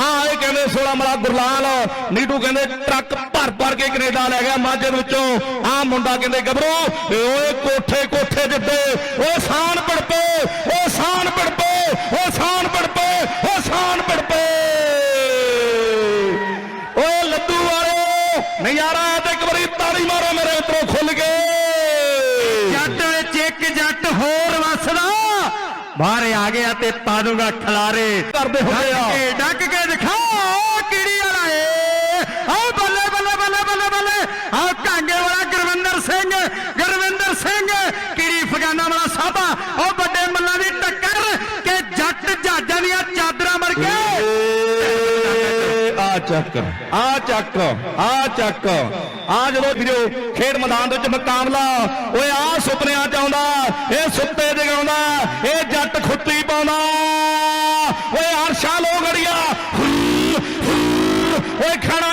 ਆ ਇਹ ਕਹਿੰਦੇ ਸੋਲਾ ਮਲਾ ਗੁਰਲਾਲ, ਨੀਟੂ ਕਹਿੰਦੇ ਟਰੱਕ ਭਰ ਭਰ ਕੇ ਕੈਨੇਡਾ ਲੈ ਗਿਆ ਮਾਝੇ ਵਿੱਚੋਂ। ਆ ਮੁੰਡਾ ਕਹਿੰਦੇ ਗੱਭਰੂ, ਏ ਓਏ ਕੋਠੇ ਕੋਠੇ ਦਿੱਤੇ ਓ ਸਾਨ ਪੜਪੇ, ਓ ਸਾਨ ਪੜਪੇ, ਓ ਸਾਨ ਪੜਪੇ, ਓ ਸਾਨ ਪੜਪੇ। ਓਏ ਲੱਡੂ ਵਾਲਿਓ ਨਜ਼ਾਰਾ ਤੇ ਇੱਕ ਵਾਰੀ ਤਾੜੀ ਮਾਰੋ ਮੇਰੇ ਮਿੱਤਰੋ ਖੁੱਲ ਗਏ ਜੱਟ ਵਿੱਚ ਇੱਕ ਜੱਟ ਹੋਰ ਵਸਦਾ ਬਾਹਰ ਆ ਗਿਆ ਤੇ ਪਾ ਦੂੰਗਾ ਖਲਾਰੇ। ਕਰਦੇ ਹੁੰਦੇ ਆ। ਡੱਕ ਕੇ ਦਿਖਾ ਕਿਹੜੀ ਵਾਲਾ ਏ? ਆ ਬੱਲੇ ਬੱਲੇ ਬੱਲੇ ਬੱਲੇ ਬੱਲੇ। ਆ ਕਾਂਗੇ ਵਾਲਾ ਗੁਰਵਿੰਦਰ ਸਿੰਘ ਗੁਰਵਿੰਦਰ ਸਿੰਘ ਕਿਹੜੀ ਫਗਾਨਾ ਵਾਲਾ ਸਾਬਾ? ਉਹ ਵੱਡੇ ਮੱਲਾਂ ਦੀ ਟੱਕਰ ਕਿ ਜੱਟ ਜਹਾਜ਼ਾਂ ਦੀਆਂ ਚਾਦਰਾਂ ਮਰ ਕੇ ਆ ਚੱਕ ਆ ਚੱਕ ਆ ਚੱਕ। ਆ ਜਦੋਂ ਵੀਰੋ ਖੇਡ ਮੈਦਾਨ ਦੇ ਵਿੱਚ ਮੁਕਾਬਲਾ ਓਏ ਆ ਸੁਪਨਿਆਂ ਚ ਆਉਂਦਾ ਇਹ ਸੁੱਤੇ ਜਗਾਉਂਦਾ ਇਹ ਓਏ ਅਰਸ਼ਾ ਲੋਗੜੀਆ ਓਏ ਖੜਾ